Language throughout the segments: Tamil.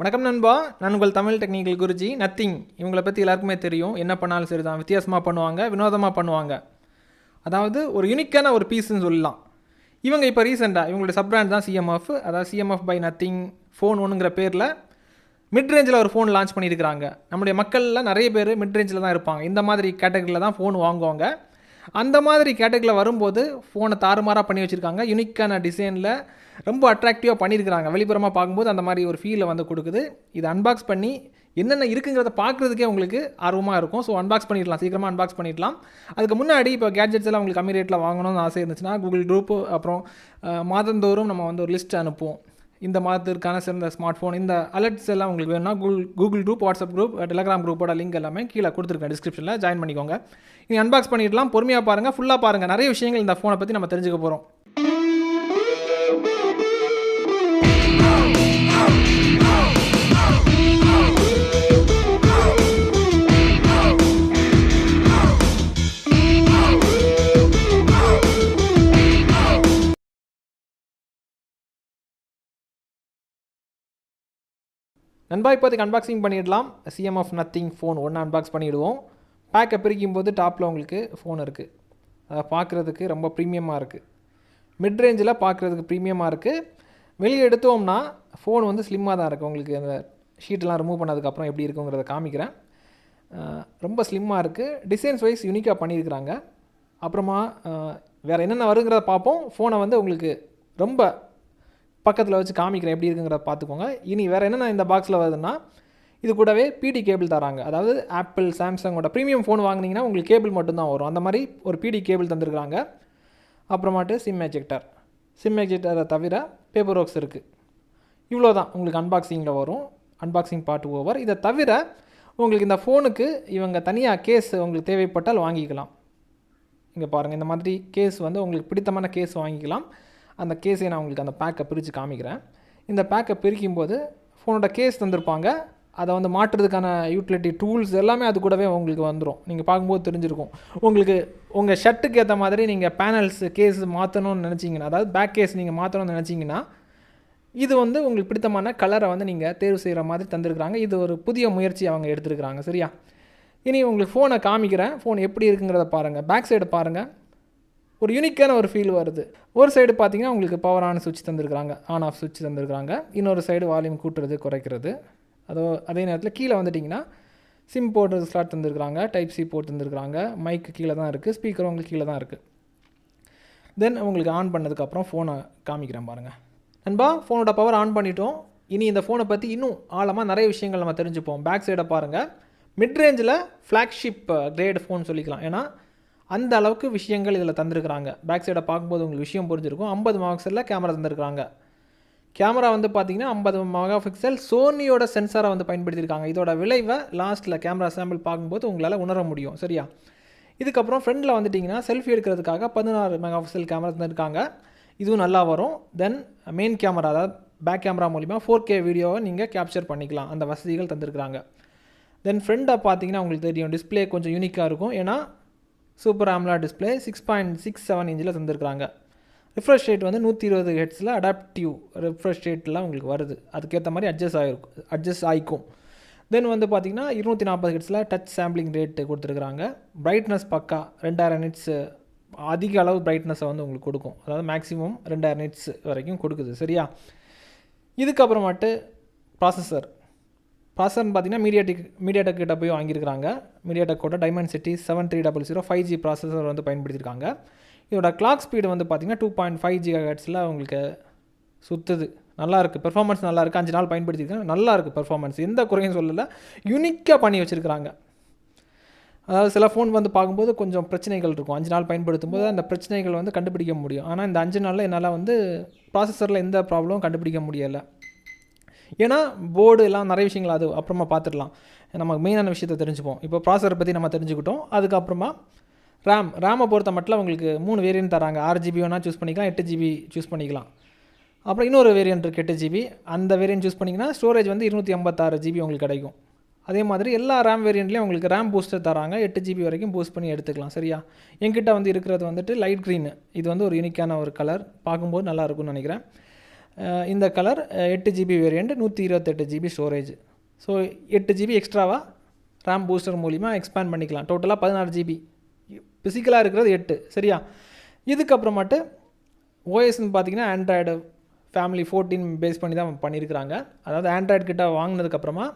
வணக்கம் நண்பா. நான் உங்கள் தமிழ் டெக்னிக்கல் குருஜி நத்திங் இவங்களை பற்றி எல்லாருக்குமே தெரியும். என்ன பண்ணாலும் சரி தான் வித்தியாசமாக பண்ணுவாங்க வினோதமாக பண்ணுவாங்க. அதாவது ஒரு யூனிக்கான ஒரு பீஸ்ன்னு சொல்லலாம். இவங்க இப்போ ரீசெண்டாக இவங்களுடைய சப் பிராண்ட் தான் சிஎம்எஃப் அதாவது சிஎம்எஃப் பை நத்திங் ஃபோன் ஒன்றுங்கிற பேரில் மிட் ரேஞ்சில் ஒரு ஃபோன் லான்ச் பண்ணியிருக்கிறாங்க. நம்முடைய மக்களில் நிறைய பேர் மிட் ரேஞ்சில் தான் இருப்பாங்க. இந்த மாதிரி கேட்டகரியில் தான் ஃபோன் வாங்குவாங்க. அந்த மாதிரி கேட்டகரியில் வரும்போது ஃபோனை தாறுமாறாக பண்ணி வச்சுருக்காங்க. யூனிக்கான டிசைனில் ரொம்ப அட்ராக்டிவாக பண்ணியிருக்கிறாங்க. வெளிப்புறமாக பார்க்கும்போது அந்த மாதிரி ஒரு ஃபீலை வந்து கொடுக்குது. இதை அன்பாக்ஸ் பண்ணி என்னென்ன இருக்குங்கிறத பார்க்குறதுக்கே உங்களுக்கு ஆர்வமாக இருக்கும். ஸோ அன்பாக்ஸ் பண்ணிடலாம். சீக்கிரமாக அன்பாக்ஸ் பண்ணிடலாம். அதுக்கு முன்னாடி இப்போ கேட்ஜெட்ஸ் எல்லாம் உங்களுக்கு கம்மி ரேட்டில் வாங்கணும்னு ஆசை இருந்துச்சுன்னா கூகுள் குரூப்பு அப்புறம் மாதந்தோறும் நம்ம வந்து ஒரு லிஸ்ட் அனுப்புவோம். இந்த மாதத்திற்கான சிறந்த ஸ்மார்ட் ஃபோன் இந்த அலர்ட்ஸ் எல்லாம் உங்களுக்கு வேணும்னா Google Google group WhatsApp group Telegram குரூப்போட லிங்க் எல்லாமே கீழே கொடுத்துருக்கேன் டிஸ்கிரிப்ஷனில் ஜாயின் பண்ணிக்கோங்க. நீங்கள் அன்பாக்ஸ் பண்ணிடலாம். பொறுமையாக பாருங்கள் ஃபுல்லாக பாருங்கள் நிறைய விஷயங்கள் இந்த ஃபோனை பற்றி நம்ம தெரிஞ்சுக்க போகிறோம் நண்பா இப்போதைக்கு அன்பாக்சிங் பண்ணிடலாம். சிஎம்எஃப் நத்திங் ஃபோன் ஒன்று அன்பாக்ஸ் பண்ணிவிடுவோம் பேக்கை பிரிக்கும் போது டாப்பில் உங்களுக்கு ஃபோன் இருக்குது அதை பார்க்குறதுக்கு ரொம்ப ப்ரீமியமாக இருக்குது மிட் ரேஞ்சில் பார்க்குறதுக்கு ப்ரீமியமாக இருக்குது வெளியே எடுத்தோம்னா ஃபோன் வந்து ஸ்லிம்மாக தான் இருக்குது உங்களுக்கு அந்த ஷீட்டெலாம் ரிமூவ் பண்ணதுக்கப்புறம் எப்படி இருக்குங்கிறத காமிக்கிறேன். ரொம்ப ஸ்லிம்மாக இருக்குது டிசைன்ஸ் வைஸ் யூனிக்காக பண்ணியிருக்கிறாங்க. அப்புறமா வேறு என்னென்ன வருங்கிறத பார்ப்போம். ஃபோனை வந்து உங்களுக்கு ரொம்ப பக்கத்தில் வச்சு காமிக்கிறேன் எப்படி இருக்குங்கிறத பார்த்துக்கோங்க இனி வேறு என்னென்ன இந்த பாக்ஸில் வருதுன்னா இது கூடவே பிடி கேபிள் தராங்க. அதாவது ஆப்பிள் சாம்சங்கோட ப்ரீமியம் ஃபோன் வாங்குனீங்கன்னா உங்களுக்கு கேபிள் மட்டும்தான் வரும். அந்த மாதிரி ஒரு பிடி கேபிள் தந்துருக்காங்க அப்புறமாட்டு சிம் எஜெக்டர் சிம் எஜெக்டரை தவிர பேப்பர் ஒர்க்ஸ் இருக்குது இவ்வளோ தான் உங்களுக்கு அன்பாக்சிங்கில் வரும். அன்பாக்சிங் பார்ட் ஓவர் இதை தவிர உங்களுக்கு இந்த ஃபோனுக்கு இவங்க தனியாக கேஸ் உங்களுக்கு தேவைப்பட்டால் வாங்கிக்கலாம். இங்கே பாருங்கள் இந்த மாதிரி கேஸ் வந்து உங்களுக்கு பிடித்தமான கேஸ் வாங்கிக்கலாம். அந்த கேஸை நான் உங்களுக்கு அந்த பேக்கை பிரித்து காமிக்கிறேன். இந்த பேக்கை பிரிக்கும் போது ஃபோனோட கேஸ் தந்திருப்பாங்க. அதை வந்து மாற்றுறதுக்கான யூட்டிலிட்டி டூல்ஸ் எல்லாமே அது கூடவே உங்களுக்கு வந்துடும் நீங்கள் பார்க்கும்போது தெரிஞ்சிருக்கும். உங்களுக்கு உங்கள் ஷர்ட்டுக்கு ஏற்ற மாதிரி நீங்கள் பேனல்ஸ் கேஸ் மாற்றணும்னு நினச்சிங்கன்னா அதாவது பேக் கேஸ் நீங்கள் மாற்றணும்னு நினச்சிங்கன்னா இது வந்து உங்களுக்கு பிடித்தமான கலரை வந்து நீங்கள் தேர்வு செய்கிற மாதிரி தந்திருக்கிறாங்க. இது ஒரு புதிய முயற்சி அவங்க எடுத்துருக்கிறாங்க. சரியா? இனி உங்களுக்கு ஃபோனை காமிக்கிறேன். ஃபோன் எப்படி இருக்குங்கிறத பாருங்கள் பேக் சைடு பாருங்கள் ஒரு யூனிக்கான ஒரு ஃபீல் வருது. ஒரு சைடு பார்த்தீங்கன்னா உங்களுக்கு பவர் ஆன் சுவிட்ச் தந்திருக்கிறாங்க. ஆன் ஆஃப் சுவிட்ச் தந்திருக்கிறாங்க. இன்னொரு சைடு வால்யூம் கூட்டுறது குறைக்கிறது. அதோ அதே நேரத்தில் கீழே வந்துட்டிங்கன்னா சிம் போடுறது ஸ்லாட் தந்திருக்கிறாங்க. டைப் சி போட்டு தந்திருக்கிறாங்க மைக்கு கீழே தான் இருக்குது ஸ்பீக்கரும் உங்களுக்கு கீழே தான் இருக்குது தென் உங்களுக்கு ஆன் பண்ணதுக்கப்புறம் ஃபோனை காமிக்கிறேன் பாருங்கள் நண்பா ஃபோனோட பவர் ஆன் பண்ணிட்டோம். இனி இந்த ஃபோனை பற்றி இன்னும் ஆழமாக நிறைய விஷயங்கள் நம்ம தெரிஞ்சுப்போம். பேக் சைடை பாருங்கள் மிட் ரேஞ்சில் ஃப்ளாக்ஷிப் கிரேட் ஃபோன் சொல்லிக்கலாம். ஏன்னா அந்த அளவுக்கு விஷயங்கள் இதில் தந்திருக்கிறாங்க. பேக் சைடை பார்க்கும்போது உங்களுக்கு விஷயம் புரிஞ்சிருக்கும். ஐம்பது மெகாபிக்சலில் கேமரா தந்திருக்கிறாங்க. கேமரா வந்து பார்த்தீங்கன்னா ஐம்பது மெகா பிக்சல் சோனியோட சென்சாரை வந்து பயன்படுத்தியிருக்காங்க. இதோட விளைவை லாஸ்ட்டில் கேமரா சாம்பிள் பார்க்கும்போது உங்களால் உணர முடியும். சரியா? இதுக்கப்புறம் ஃப்ரெண்டில் வந்துட்டிங்கன்னா செல்ஃபி எடுக்கிறதுக்காக பதினாறு மெகா பிக்சல் கேமரா தந்திருக்காங்க. இதுவும் நல்லா வரும். தென் மெயின் கேமரா அதாவது பேக் கேமரா மூலிமா ஃபோர் கே வீடியோவை நீங்கள் கேப்சர் பண்ணிக்கலாம். அந்த வசதிகள் தந்திருக்கிறாங்க. தென் ஃப்ரெண்டை பார்த்தீங்கன்னா உங்களுக்கு தெரியும். டிஸ்பிளே கொஞ்சம் யூனிக்காக இருக்கும். ஏன்னா super AMOLED display six point six seven இன்ச்சில் தந்துருக்குறாங்க. ரிஃப்ரெஷ் ரேட் வந்து நூற்றி இருபது ஹெட்ஸில் அடாப்டிவ் ரிஃப்ரெஷ் ரேட்லாம் உங்களுக்கு வருது. அதுக்கேற்ற மாதிரி அட்ஜஸ்ட் ஆகிருக்கும் அட்ஜஸ்ட் ஆகிக்கும் தென் வந்து பார்த்தீங்கன்னா இருநூற்றி நாற்பது ஹெட்ஸில் டச் சாம்பிளிங் ரேட்டு கொடுத்துருக்குறாங்க. பிரைட்னஸ் பக்கா ரெண்டாயிரம் நிட்ஸு அதிக அளவு பிரைட்னஸை வந்து உங்களுக்கு கொடுக்கும். அதாவது மேக்ஸிமம் ரெண்டாயிரம் நிட்ஸ் வரைக்கும் கொடுக்குது. சரியா? இதுக்கப்புறமாட்டு ப்ராசஸர் ப்ராசர்னு பார்த்தீங்கன்னா மீடியாடெக் மீடியாடெக் கிட்ட போய் வாங்கியிருக்காங்க மீடியாடெக்கோட Dimensity seven three double zero five G processor வந்து பயன்படுத்தியிருக்காங்க. இதோட கிளாக் ஸ்பீடு வந்து பார்த்தீங்கன்னா டூ பாயிண்ட் ஃபைவ் ஜி ஹெட்ஸில் உங்களுக்கு சுற்றுது நல்லாயிருக்கு. பெர்ஃபார்மன்ஸ் நல்லாயிருக்கு. அஞ்சு நாள் பயன்படுத்தியிருக்காங்க. நல்லாயிருக்கு பெர்ஃபார்மன்ஸ் எந்த குறையும் சொல்லலை. யூனிக்காக பண்ணி வச்சுருக்கிறாங்க. அதாவது சில ஃபோன் வந்து பார்க்கும்போது கொஞ்சம் பிரச்சனைகள் இருக்கும். அஞ்சு நாள் பயன்படுத்தும் போது அந்த பிரச்சனைகள் வந்து கண்டுபிடிக்க முடியும். ஆனால் இந்த அஞ்சு நாளில் என்னால் வந்து ப்ராசஸரில் எந்த ப்ராப்ளமும் கண்டுபிடிக்க முடியலை. ஏன்னா போர்டு எல்லாம் நிறைய விஷயங்கள் அது அப்புறமா பார்த்துடலாம். நமக்கு மெயினான விஷயத்தை தெரிஞ்சுப்போம். இப்போ ப்ராசரை பற்றி நம்ம தெரிஞ்சுக்கிட்டோம். அதுக்கப்புறமா ரேம் ரேமை பொறுத்த மட்டும் உங்களுக்கு மூணு வேரியன்ட் தராங்க. ஆறு ஜிபி வேணால் சூஸ் பண்ணிக்கலாம். எட்டு ஜிபி சூஸ் பண்ணிக்கலாம். அப்புறம் இன்னொரு வேரியன்ட் இருக்குது எட்டு ஜிபி அந்த வேரியன்ட் சூஸ் பண்ணிங்கன்னா ஸ்டோரேஜ் வந்து இருநூற்றி ஐம்பத்தாறு ஜிபி உங்களுக்கு கிடைக்கும். அதே மாதிரி எல்லா ரேம் வேரியண்ட்லேயும் உங்களுக்கு ரேம் பூஸ்டர் தராங்க. எட்டு ஜிபி வரைக்கும் பூஸ்ட் பண்ணி எடுத்துக்கலாம். சரியா? என்கிட்ட வந்து இருக்கிறது வந்துட்டு லைட் க்ரீனு இது வந்து ஒரு யூனிக்கான ஒரு கலர் பார்க்கும்போது நல்லா இருக்கும்னு நினைக்கிறேன். இந்த கலர் எட்டு ஜிபி வேரியண்ட் நூற்றி இருபத்தெட்டு ஜிபி ஸ்டோரேஜ் ஸோ எட்டு ஜிபி எக்ஸ்ட்ராவாக ரேம் பூஸ்டர் மூலிமா எக்ஸ்பேண்ட் பண்ணிக்கலாம். டோட்டலாக பதினாறு ஜிபி ஃபிசிக்கலாக இருக்கிறது எட்டு சரியா? இதுக்கப்புறமாட்டு ஓஎஸ்ன்னு பார்த்தீங்கன்னா ஆண்ட்ராய்டு ஃபேமிலி ஃபோர்டீன் பேஸ் பண்ணி தான் பண்ணியிருக்கிறாங்க அதாவது ஆண்ட்ராய்டு கிட்ட வாங்கினதுக்கப்புறமா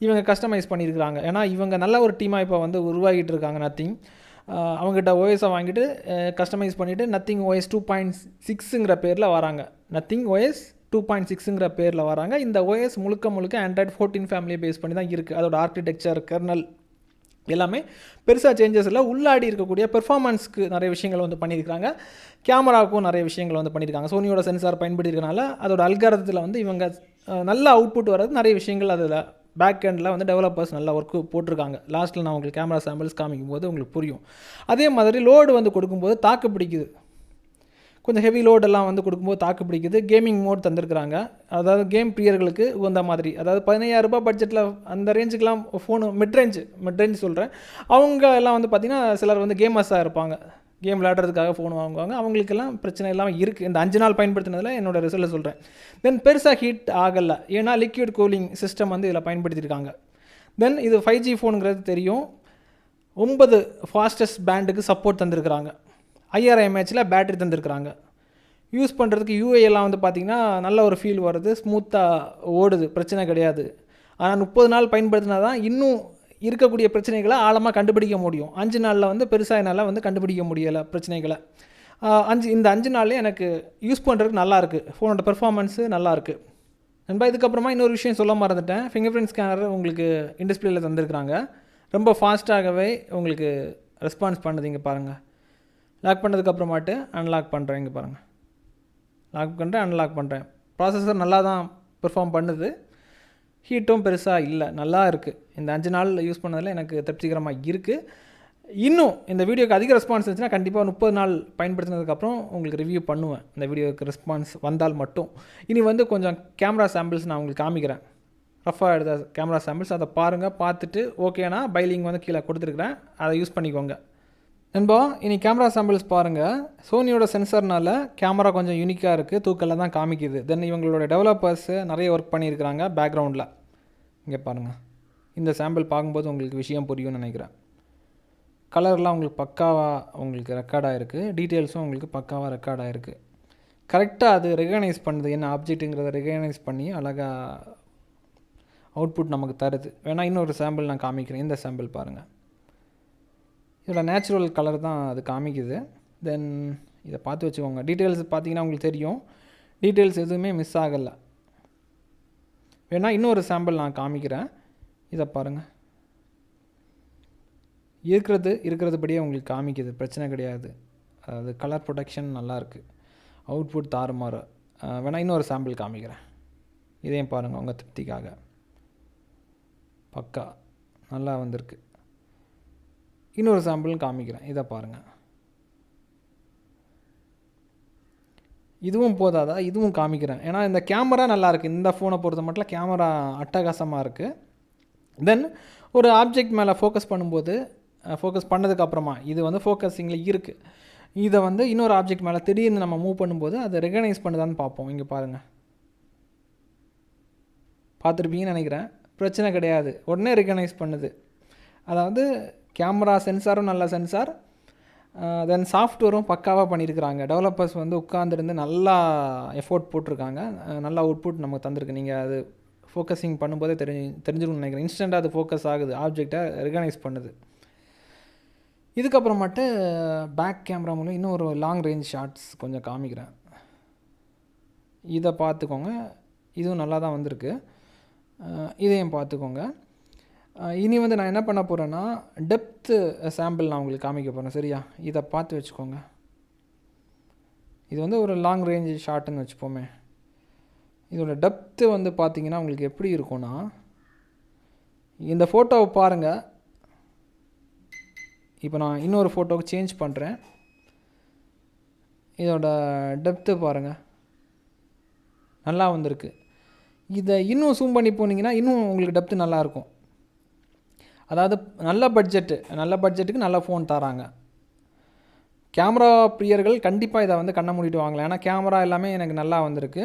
இவங்க கஸ்டமைஸ் பண்ணியிருக்கிறாங்க ஏன்னா இவங்க நல்ல ஒரு டீமாக இப்போ வந்து உருவாகிட்டு இருக்காங்க நத்திங் அவங்ககிட்ட ஓஎஸை வாங்கிட்டு கஸ்டமைஸ் பண்ணிவிட்டு நத்திங் ஓஎஸ் டூ பாயிண்ட் சிக்ஸுங்கிற பேரில் வராங்க. நத்திங் ஓஎஸ் டூ பாயிண்ட் சிக்ஸுங்கிற பேரில் வராங்க. இந்த ஓஎஸ் முழுக்க முழுக்க ஆண்ட்ராய்டு ஃபோர்டீன் ஃபேமிலியை பேஸ் பண்ணி தான் இருக்குது அதோட ஆர்கிடெக்சர் கர்னல் எல்லாமே பெருசாக சேஞ்சஸ் இல்லை. உள்ளாடி இருக்கக்கூடிய பெர்ஃபார்மன்ஸ்க்கு நிறைய விஷயங்கள் வந்து பண்ணியிருக்காங்க கேமராவுக்கும் நிறைய விஷயங்கள் வந்து பண்ணியிருக்காங்க. சோனியோட சென்சார் பயன்படுத்திருக்கனால அதோட அல்காரத்தில் வந்து இவங்க நல்ல அவுட்புட் வர்றது நிறைய விஷயங்கள் அதில் பேக் எண்டில் வந்து டெவலப்பர்ஸ் நல்லா ஒர்க்கு போட்டிருக்காங்க. லாஸ்ட்டில் நான் உங்களுக்கு கேமரா சாம்பிள்ஸ் காமிக்கும் போது உங்களுக்கு புரியும். அதே மாதிரி லோடு வந்து கொடுக்கும்போது தாக்கு பிடிக்குது. கொஞ்சம் ஹெவி லோடெல்லாம் வந்து கொடுக்கும்போது தாக்கு பிடிக்குது. கேமிங் மோட் தந்திருக்கிறாங்க. அதாவது கேம் பிரியர்களுக்கு உகந்த மாதிரி. அதாவது பதினையாயிரரூபா பட்ஜெட்டில் அந்த ரேஞ்சுக்கெலாம் phone mid range mid range சொல்கிறேன் அவங்க எல்லாம் வந்து பார்த்திங்கன்னா சிலர் வந்து கேமர்ஸாக இருப்பாங்க. கேம் விளையாடுறதுக்காக ஃபோன் வாங்குவாங்க. அவங்களுக்கெல்லாம் பிரச்சனை இல்லாமல் இருக்குது இந்த அஞ்சு நாள் பயன்படுத்தினதில் என்னோட ரிசல்ட்டை சொல்கிறேன் தென் பெருசாக ஹீட் ஆகலை. ஏன்னா லிக்விட் கூலிங் சிஸ்டம் வந்து இதில் பயன்படுத்தியிருக்காங்க தென் இது ஃபைவ் ஜி ஃபோனுங்கிறது தெரியும். ஒன்பது ஃபாஸ்டஸ்ட் பேண்டுக்கு சப்போர்ட் தந்திருக்கிறாங்க. ஐஆர்ஐ எம்ஏஹெச்சில் பேட்டரி தந்திருக்கிறாங்க. யூஸ் பண்ணுறதுக்கு யூஏஎல்லாம் வந்து பார்த்திங்கன்னா நல்ல ஒரு ஃபீல் வருது. ஸ்மூத்தாக ஓடுது. பிரச்சனை கிடையாது. ஆனால் முப்பது நாள் பயன்படுத்தினா தான் இன்னும் இருக்கக்கூடிய பிரச்சனைகளை ஆழமாக கண்டுபிடிக்க முடியும். அஞ்சு நாளில் வந்து பெருசாக என்னால் வந்து கண்டுபிடிக்க முடியலை பிரச்சனைகளை. அஞ்சு இந்த அஞ்சு நாள்லேயே எனக்கு யூஸ் பண்ணுறதுக்கு நல்லாயிருக்கு ஃபோனோட பெர்ஃபார்மன்ஸு நல்லாயிருக்கு நண்பா இதுக்கப்புறமா இன்னொரு விஷயம் சொல்ல மறந்துட்டேன். ஃபிங்கர் பிரிண்ட் ஸ்கேனர் உங்களுக்கு இன்டிஸ்பிளேல தந்திருக்கிறாங்க. ரொம்ப ஃபாஸ்ட்டாகவே உங்களுக்கு ரெஸ்பான்ஸ் பண்ணுது இங்கே பாருங்கள் லாக் பண்ணதுக்கப்புறமாட்டு அன்லாக் பண்ணுறேன் இங்கே பாருங்கள் லாக் பண்ணுறேன் அன்லாக் பண்ணுறேன் ப்ராசஸர் நல்லா தான் பெர்ஃபார்ம் பண்ணுது ஹீட்டும் பெருசாக இல்லை நல்லா இருக்குது இந்த அஞ்சு நாள் யூஸ் பண்ணதில் எனக்கு திருப்திகரமாக இருக்குது இன்னும் இந்த வீடியோக்கு அதிக ரெஸ்பான்ஸ் இருந்துச்சுன்னா கண்டிப்பாக முப்பது நாள் பயன்படுத்தினதுக்கப்புறம் உங்களுக்கு ரிவ்யூ பண்ணுவேன். இந்த வீடியோக்கு ரெஸ்பான்ஸ் வந்தால் மட்டும். இனி வந்து கொஞ்சம் கேமரா சாம்பிள்ஸ் நான் உங்களுக்கு காமிக்கிறேன். ரஃபாக எடுத்த கேமரா சாம்பிள்ஸ் அதை பாருங்கள் பார்த்துட்டு ஓகேனா பைலிங் வந்து கீழே கொடுத்துருக்குறேன். அதை யூஸ் பண்ணிக்கோங்க. நண்பா இனி கேமரா சாம்பிள்ஸ் பாருங்கள் சோனியோட சென்சர்னால கேமரா கொஞ்சம் யூனிக்காக இருக்குது தூக்கலில் தான் காமிக்குது. தென் இவங்களோட டெவலப்பர்ஸு நிறைய ஒர்க் பண்ணியிருக்கிறாங்க பேக்ரவுண்டில் இங்கே பாருங்கள் இந்த சாம்பிள் பார்க்கும்போது உங்களுக்கு விஷயம் புரியும்னு நினைக்கிறேன். கலர்லாம் உங்களுக்கு பக்காவாக உங்களுக்கு ரெக்கார்ட் ஆகிருக்கு டீட்டெயில்ஸும் உங்களுக்கு பக்காவாக ரெக்கார்ட் ஆகிருக்கு கரெக்டாக அது ரெகனைஸ் பண்ணுது. என்ன ஆப்ஜெக்ட்டுங்கிறத ரெகனைஸ் பண்ணி அழகாக அவுட்புட் நமக்கு தருது. வேணால் இன்னொரு சாம்பிள் நான் காமிக்கிறேன். இந்த சாம்பிள் பாருங்கள் இதோட நேச்சுரல் கலர் தான் அது காமிக்குது. தென் இதை பார்த்து வச்சுக்கோங்க. டீட்டெயில்ஸ் பார்த்தீங்கன்னா உங்களுக்கு தெரியும். டீட்டெயில்ஸ் எதுவுமே மிஸ் ஆகலை. வேணால் இன்னொரு சாம்பிள் நான் காமிக்கிறேன். இதை பாருங்கள் இருக்கிறது இருக்கிறதுபடியே உங்களுக்கு காமிக்குது. பிரச்சனை கிடையாது. அது கலர் ப்ரொடக்ஷன் நல்லாயிருக்கு அவுட்புட் தாறுமாறு. வேணால் இன்னொரு சாம்பிள் காமிக்கிறேன். இதையும் பாருங்கள் உங்கள் திருப்திக்காக. பக்கா நல்லா வந்திருக்கு. இன்னொரு சாம்பிளும் காமிக்கிறேன். இதை பாருங்கள் இதுவும் போதாதா? இதுவும் காமிக்கிறேன். ஏன்னா இந்த கேமரா நல்லா இருக்குது இந்த ஃபோனை பொறுத்த மட்டும் கேமரா அட்டகாசமாக இருக்குது தென் ஒரு ஆப்ஜெக்ட் மேலே ஃபோக்கஸ் பண்ணும்போது ஃபோக்கஸ் பண்ணதுக்கப்புறமா இது வந்து ஃபோக்கஸிங்கில் இருக்குது இதை வந்து இன்னொரு ஆப்ஜெக்ட் மேலே திடீர்னு நம்ம மூவ் பண்ணும்போது அதை ரெகனைஸ் பண்ணுதான்னு பார்ப்போம். இங்கே பாருங்கள் பார்த்துருப்பீங்கன்னு நினைக்கிறேன். பிரச்சனை கிடையாது. உடனே ரெகனைஸ் பண்ணுது. அதாவது கேமரா சென்சாரும் நல்ல சென்சார். தென் சாஃப்ட்வேரும் பக்காவாக பண்ணியிருக்கிறாங்க டெவலப்பர்ஸ் வந்து உட்காந்துருந்து நல்லா எஃபோர்ட் போட்டிருக்காங்க. நல்லா அவுட்புட் நமக்கு தந்திருக்கு. நீங்கள் அது ஃபோக்கஸிங் பண்ணும்போதே தெரிஞ்சு தெரிஞ்சுக்கணும்னு நினைக்கிறேன். இன்ஸ்டண்ட்டாக அது ஃபோக்கஸ் ஆகுது. ஆப்ஜெக்டை ரெகனைஸ் பண்ணுது. இதுக்கப்புறமாட்டு பேக் கேமரா மூலம் இன்னும் ஒரு லாங் ரேஞ்ச் ஷார்ட்ஸ் கொஞ்சம் காமிக்கிறேன். இதை பார்த்துக்கோங்க. இதுவும் நல்லா தான் வந்திருக்கு இதையும் பார்த்துக்கோங்க. இனி வந்து நான் என்ன பண்ண போகிறேன்னா டெப்த்து சாம்பிள் நான் உங்களுக்கு காமிக்க போகிறேன் சரியா? இதை பார்த்து வச்சுக்கோங்க. இது வந்து ஒரு லாங் ரேஞ்சு ஷாட்டுன்னு வச்சுப்போமே. இதோட டெப்த்து வந்து பார்த்தீங்கன்னா உங்களுக்கு எப்படி இருக்கும்னா இந்த ஃபோட்டோவை பாருங்கள் இப்போ நான் இன்னொரு ஃபோட்டோவுக்கு சேஞ்ச் பண்ணுறேன் இதோட டெப்த்து பாருங்கள் நல்லா வந்திருக்கு. இதை இன்னும் ஜூம் பண்ணி போனீங்கன்னா இன்னும் உங்களுக்கு டெப்த்து நல்லாயிருக்கும் அதாவது நல்ல பட்ஜெட்டு நல்ல பட்ஜெட்டுக்கு நல்ல ஃபோன் தராங்க. கேமரா பிரியர்கள் கண்டிப்பாக இதை வந்து கண்ணை மூடிட்டு வாங்கலாம். ஏன்னா கேமரா எல்லாமே எனக்கு நல்லா வந்திருக்கு.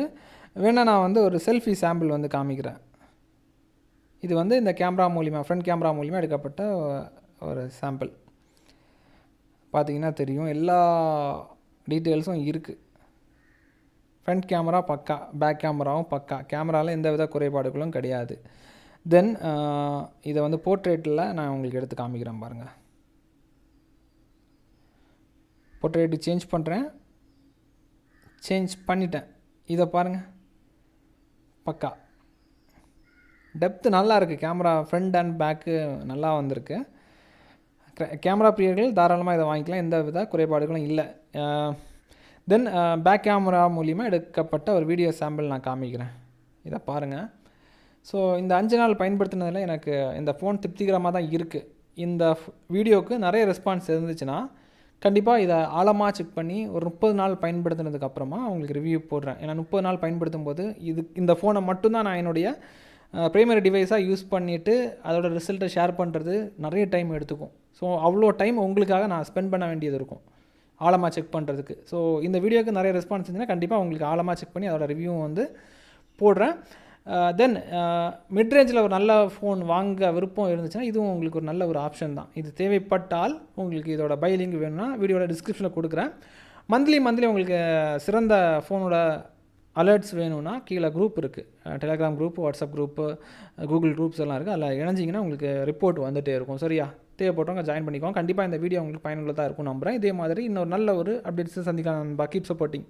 வேணால் நான் வந்து ஒரு செல்ஃபி சாம்பிள் வந்து காமிக்கிறேன். இது வந்து இந்த கேமரா மூலிமா ஃப்ரண்ட் கேமரா மூலிமா எடுக்கப்பட்ட ஒரு சாம்பிள் பார்த்தீங்கன்னா தெரியும். எல்லா டீட்டெயில்ஸும் இருக்குது ஃப்ரண்ட் கேமரா பக்கா பேக் கேமராவும் பக்கா. கேமராவில் எந்த வித குறைபாடுகளும் கிடையாது. தென் uh, இதை வந்து போர்ட்ரேட்டில் நான் உங்களுக்கு எடுத்து காமிக்கிறேன் பாருங்கள் போர்ட்ரேட்டு சேஞ்ச் பண்ணுறேன் சேஞ்ச் பண்ணிட்டேன். இதை பாருங்கள் பக்கா. டெப்த்து நல்லா இருக்குது கேமரா ஃப்ரண்ட் அண்ட் பேக்கு நல்லா வந்திருக்கு. கேமரா பிரியர்கள் தாராளமாக இதை வாங்கிக்கலாம். எந்த வித குறைபாடுகளும் இல்லை. தென் பேக் கேமரா மூலிமா எடுக்கப்பட்ட ஒரு வீடியோ சாம்பிள் நான் காமிக்கிறேன். இதை பாருங்கள் ஸோ இந்த அஞ்சு நாள் பயன்படுத்தினதில் எனக்கு இந்த ஃபோன் திருப்திகரமாக தான் இருக்குது இந்த வீடியோவுக்கு நிறைய ரெஸ்பான்ஸ் இருந்துச்சுன்னா கண்டிப்பாக இதை ஆழமாக செக் பண்ணி ஒரு முப்பது நாள் பயன்படுத்தினதுக்கு அப்புறமா உங்களுக்கு ரிவ்யூ போடுறேன். ஏன்னா முப்பது நாள் பயன்படுத்தும் போது இது இந்த ஃபோனை மட்டும்தான் நான் என்னுடைய ப்ரைமரி டிவைஸாக யூஸ் பண்ணிவிட்டு அதோட ரிசல்ட்டை ஷேர் பண்ணுறது நிறைய டைம் எடுத்துக்கும். ஸோ அவ்வளோ டைம் உங்களுக்காக நான் ஸ்பெண்ட் பண்ண வேண்டியது இருக்கும். ஆழமாக செக் பண்ணுறதுக்கு ஸோ இந்த வீடியோக்கு நிறைய ரெஸ்பான்ஸ் இருந்துச்சுன்னா கண்டிப்பாக உங்களுக்கு ஆழமாக செக் பண்ணி அதோட ரிவ்யூ வந்து போடுறேன். தென் மிட் ரேஞ்சில் ஒரு நல்ல ஃபோன் வாங்க விருப்பம் இருந்துச்சுன்னா இதுவும் உங்களுக்கு ஒரு நல்ல ஒரு ஆப்ஷன் தான். இது தேவைப்பட்டால் உங்களுக்கு இதோட பை லிங்க் வேணும்னா வீடியோட டிஸ்கிரிப்ஷனில் கொடுக்குறேன். மந்த்லி மந்த்லி உங்களுக்கு சிறந்த ஃபோனோட அலர்ட்ஸ் வேணும்னா கீழே குரூப் இருக்குது Telegram group WhatsApp group Google groups எல்லாம் இருக்குது அதில் இணைஞ்சிங்கன்னா உங்களுக்கு ரிப்போர்ட் வந்துகிட்டே இருக்கும். சரியா? தேவைப்பட்டவங்க ஜாயின் பண்ணிக்கோங்க. கண்டிப்பாக இந்த வீடியோ உங்களுக்கு பயனுள்ளதாக இருக்கும் நம்புகிறேன் இதே மாதிரி இன்னொரு நல்ல ஒரு அப்டேட்ஸை சந்திக்கலாம் நண்பா. Keep supporting